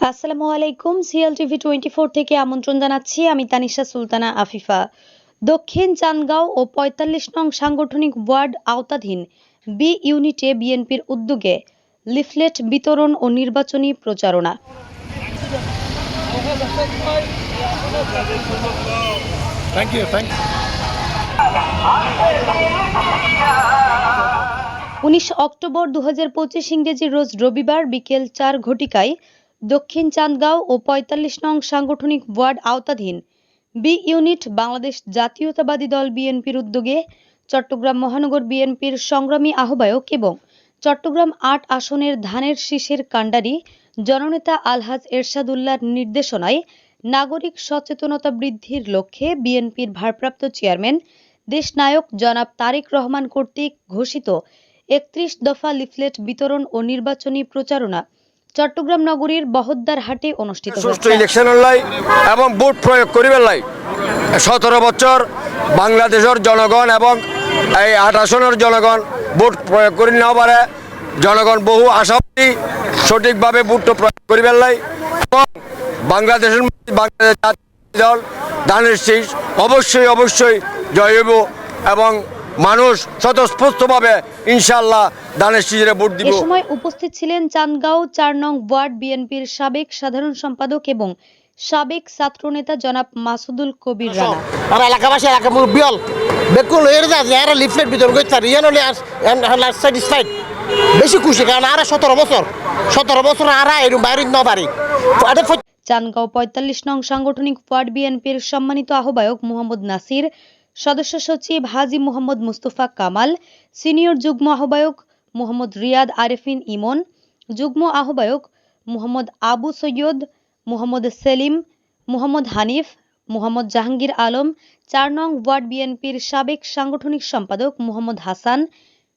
আসসালামু আলাইকুম CL TV twenty four থেকে আমন্ত্রণ জানাচ্ছি আমি তানিশা সুলতানা আফিফা দক্ষিণ চান্দগাঁও ও পঁয়তাল্লিশ নং সাংগঠনিক ওয়ার্ড আওতাধীন বি ইউনিটে বিএনপির উদ্যোগে লিফলেট বিতরণ ও নির্বাচনী প্রচারণা Thank you. Thank you. উনিশ অক্টোবর দু হাজার পঁচিশ ইংরেজি রোজ রবিবার বিকেল চার ঘটিকায় দক্ষিণ চান্দগাঁও ও পঁয়তাল্লিশ নং সাংগঠনিক ওয়ার্ড আওতাধীন বি ইউনিট বাংলাদেশ জাতীয়তাবাদী দল বিএনপির উদ্যোগে চট্টগ্রাম মহানগর বিএনপির সংগ্রামী আহ্বায়ক এবং চট্টগ্রাম আট আসনের ধানের শীষের কাণ্ডারি জননেতা আলহাজ এরশাদুল্লাহর নির্দেশনায় নাগরিক সচেতনতা বৃদ্ধির লক্ষ্যে বিএনপির ভারপ্রাপ্ত চেয়ারম্যান, দেশনায়ক জনাব তারেক রহমান কর্তৃক ঘোষিত একত্রিশ দফা লিফলেট বিতরণ ও নির্বাচনী প্রচারণা চট্টগ্রাম নগরীর বহদ্দার হাটে অনুষ্ঠিত সুষ্ঠু ইলেকশন লাই এবং ভোট প্রয়োগ করিবার লাই। সতেরো বছর বাংলাদেশের জনগণ এবং এই আট আসনের জনগণ ভোট প্রয়োগ করি না পারে। জনগণ বহু আশাবাদী সঠিকভাবে ভোটটা প্রয়োগ করিবার লাই এবং বাংলাদেশের বাংলাদেশ জাতীয় দল ধানের শীষ অবশ্যই অবশ্যই জয় এবং মানুষ স্বতঃস্ফূর্তভাবে ইনশাল্লাহ ধানের শীষের ভোট দিব। এ সময় উপস্থিত ছিলেন চান্দগাঁও চার নং ওয়ার্ড বিএনপির সাবেক সাধারণ সম্পাদক এবং সাবেক ছাত্রনেতা জনাব মাসুদুল কবির রানা। আর এলাকাবাসী এলাকা মুরব্বিয়ল বেকুল এর যা যে আর লিফলেট বিতরণ করতে পারি ইয়ান হলে স্যাটিসফাইড বেশি খুশি কারণ আর সতেরো বছর। সতেরো বছর আর এরকম বাইরে ন পারি ফ- পঁয়তাল্লিশ নং সাংগঠনিক ওয়ার্ড বিএনপির সম্মানিত আহ্বায়ক মোহাম্মদ নাসির সদস্য সচিব হাজি মোহাম্মদ মুস্তফা কামাল, সিনিয়র যুগ্ম আহ্বায়ক মোহাম্মদ রিয়াদ আরেফিন ইমন, যুগ্ম আহ্বায়ক মোহাম্মদ আবু সৈয়দ, মোহাম্মদ সেলিম, মোহাম্মদ হানিফ, মোহাম্মদ জাহাঙ্গীর আলম, চার নং ওয়ার্ড বিএনপির সাবেক সাংগঠনিক সম্পাদক মোহাম্মদ হাসান,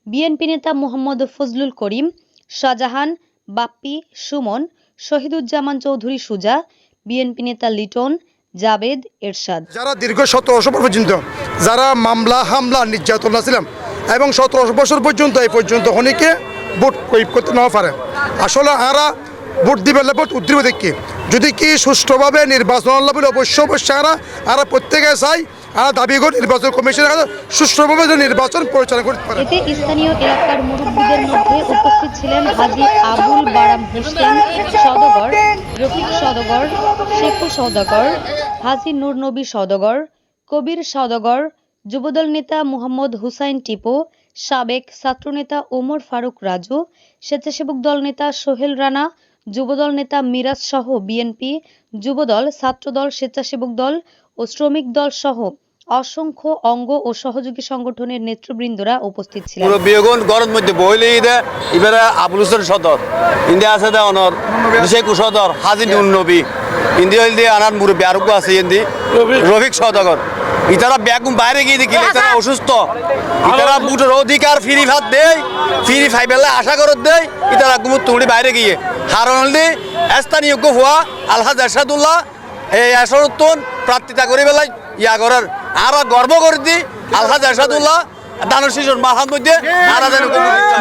বিএনপি নেতা মোহাম্মদ ফজলুল করিম, শাহজাহান, বাপ্পি, সুমন, শহীদুজ্জামান চৌধুরী সুজা, বিএনপি নেতা লিটন জাবেদ এরশাদ। যারা দীর্ঘ সতেরো বছর পর্যন্ত, যারা মামলা, হামলা, নির্যাতন ছিলাম এবং সতেরো বছর পর্যন্ত, এই পর্যন্ত অনেকে ভোট প্রয়োগ করতে না পারে। আসলে আরা ভোট দিবে ভোট উদ্রিব দেখি। যদি কি সুষ্ঠুভাবে নির্বাচন লাভ অবশ্য অবশ্যই আরা আরা প্রত্যেকে চাই আর দাবি করে নির্বাচন কমিশনের সুষ্ঠুভাবে নির্বাচন পরিচালনা করতে পারে। এতে স্থানীয় এলাকার মুরব্বীদের মধ্যে উপস্থিত ছিলেন হাজী আবুল বারাম হোসেন সদগর, রফিক সদগর, শেখু সদগর, হাজী নূর নবী সদগর, কবির সদগর, যুবদল নেতা মোহাম্মদ হুসাইন টিপু, সাবেক ছাত্রনেতা ওমর ফারুক রাজু, স্বেচ্ছাসেবক দল নেতা সোহেল রানা, যুবদল নেতা মিরাজ সহ বিএনপি, যুবদল, ছাত্রদল, স্বেচ্ছাসেবক দল ও শ্রমিক দল সহ অসংখ্য অঙ্গ ও সহযোগী সংগঠনের নেতৃবৃন্দরা উপস্থিত ছিলেন। মুরব্বীগণ গরম মধ্যে বইলে দে এবারে আবুল হোসেন সদর ইন্ডিয়া আছে দে অনর শেখু সদর হাজি নুন নবী ইন্ডিয়া হইল দিয়ে আনার মুরব্বী আরোগ্য আছে ইন্দি রফিক। সদগর। ইতারা ব্যাগুম বাইরে গিয়ে দেখি ইতারা অসুস্থ। ইতারা বুটের অধিকার ফ্রি ভাত দেয় ফ্রি ফাইবেলা আশা করত দেয় ইতারা গুমুর তুড়ি বাইরে গিয়ে। হারণ হলে স্থানীয় হওয়া আলহাজ এরশাদুল্লাহ এই এসরুত্তন প্রার্থিতা করি বেলায় ইয়া করার। আর গর্ব করে দি। আলহাজ।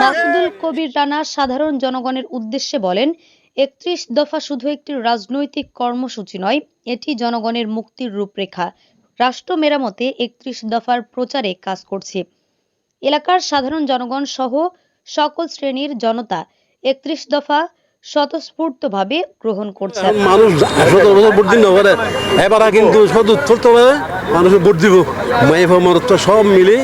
মাসুদুল কবির রানা সাধারণ জনগণের উদ্দেশ্যে বলেন, একত্রিশ দফা শুধু একটি রাজনৈতিক কর্মসূচি নয়, এটি জনগণের মুক্তির রূপরেখা। রাষ্ট্র মেরামতে একত্রিশ দফার প্রচারে কাজ করছে। এলাকার সাধারণ জনগণ সহ সকল শ্রেণির জনতা একত্রিশ দফা স্বতঃস্ফূর্তভাবে গ্রহণ করছে। মানুষ ভোট দিন পারে এবার কিন্তু সদুত্তর মানুষ ভোট দিব। সব মিলে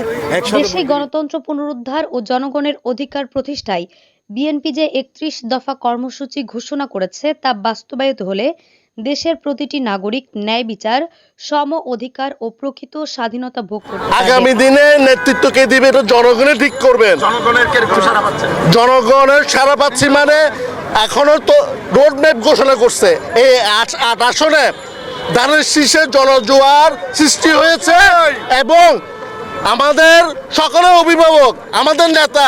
দেশে গণতন্ত্র পুনরুদ্ধার ও জনগণের অধিকার প্রতিষ্ঠায় বিএনপি যে একত্রিশ দফা কর্মসূচি ঘোষণা করেছে তা বাস্তবায়িত হলে দেশের প্রতিটি নাগরিক ন্যায় বিচার সম অধিকার ও প্রকৃত স্বাধীনতা ভোগ করতে পারবে। আগামী দিনে নেতৃত্ব কে দিবে এটা জনগণে ঠিক করবেন। জনগণের সারা পাচ্ছি মানে এখনও তো রোড ম্যাপ ঘোষণা করছে। এই আট আট আসনে ধানের শীর্ষে জনজোয়ার সৃষ্টি হয়েছে এবং আমাদের সকলের অভিভাবক আমাদের নেতা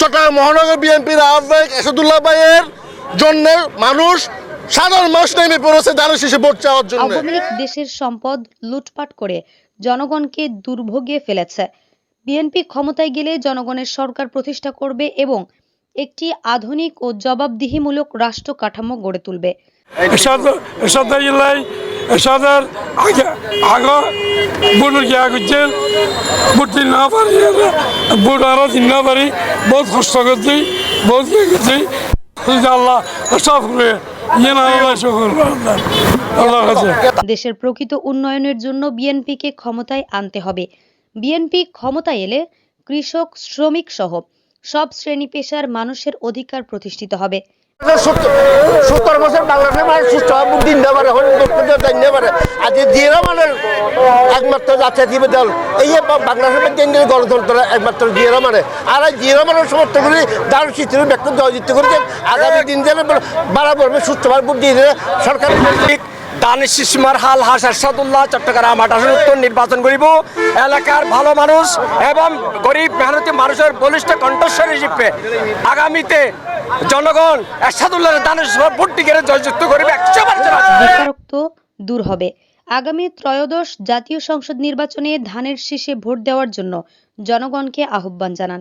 চট্টগ্রাম মহানগর বিএনপির আহ্বায়ক এসাদুল্লাহ ভাইয়ের জন্য মানুষ সাধারণ মানুষ নেমে পড়েছে ধানের শীর্ষে ভোট চাওয়ার জন্য। আওয়ামী লীগ দেশের সম্পদ লুটপাট করে জনগণকে দুর্ভোগে ফেলেছে। বিএনপি ক্ষমতায় গেলে জনগণের সরকার প্রতিষ্ঠা করবে এবং একটি আধুনিক ও জবাবদিহিমূলক রাষ্ট্র কাঠামো গড়ে তুলবে। এরশাদ এরশাদ ইলাই আগে আগে বুট গিয়া করছেন না পারি বুট আরও না পারি। বহুত কষ্ট করছি বহুত ইয়ে করছি। আল্লাহ সব করে ইয়ে দেশের প্রকৃত উন্নয়নের জন্য বিএনপিকে ক্ষমতায় আনতে হবে। বিএনপি ক্ষমতায় এলে কৃষক শ্রমিক সহ সব শ্রেণি পেশার মানুষের অধিকার প্রতিষ্ঠিত হবে। সত্তর বছর একমাত্র জাতীয় দল, এই বাংলাদেশের কেন্দ্রীয় গণতন্ত্র একমাত্র মানে। আর এই জিরা মানে সমর্থন করে দারুণ জয়যুক্ত আগামী দিন যেন বাড়াবো সুস্থভাবে ভোট দিয়ে সরকার দানিশ হাল চট্টগ্রাম আঠাশন উত্তর নির্বাচন করিব। এলাকার ভালো মানুষ এবং গরিব মেহনতি মানুষের বলিষ্ঠ হিসেবে আগামীতে জনগণ এরশাদুল্লাহ দানিশ ভোট টিকে জয়যুক্ত একশো বেকারত্ব দূর হবে। আগামী ত্রয়োদশ জাতীয় সংসদ নির্বাচনে ধানের শীষে ভোট দেওয়ার জন্য জনগণকে আহ্বান জানান।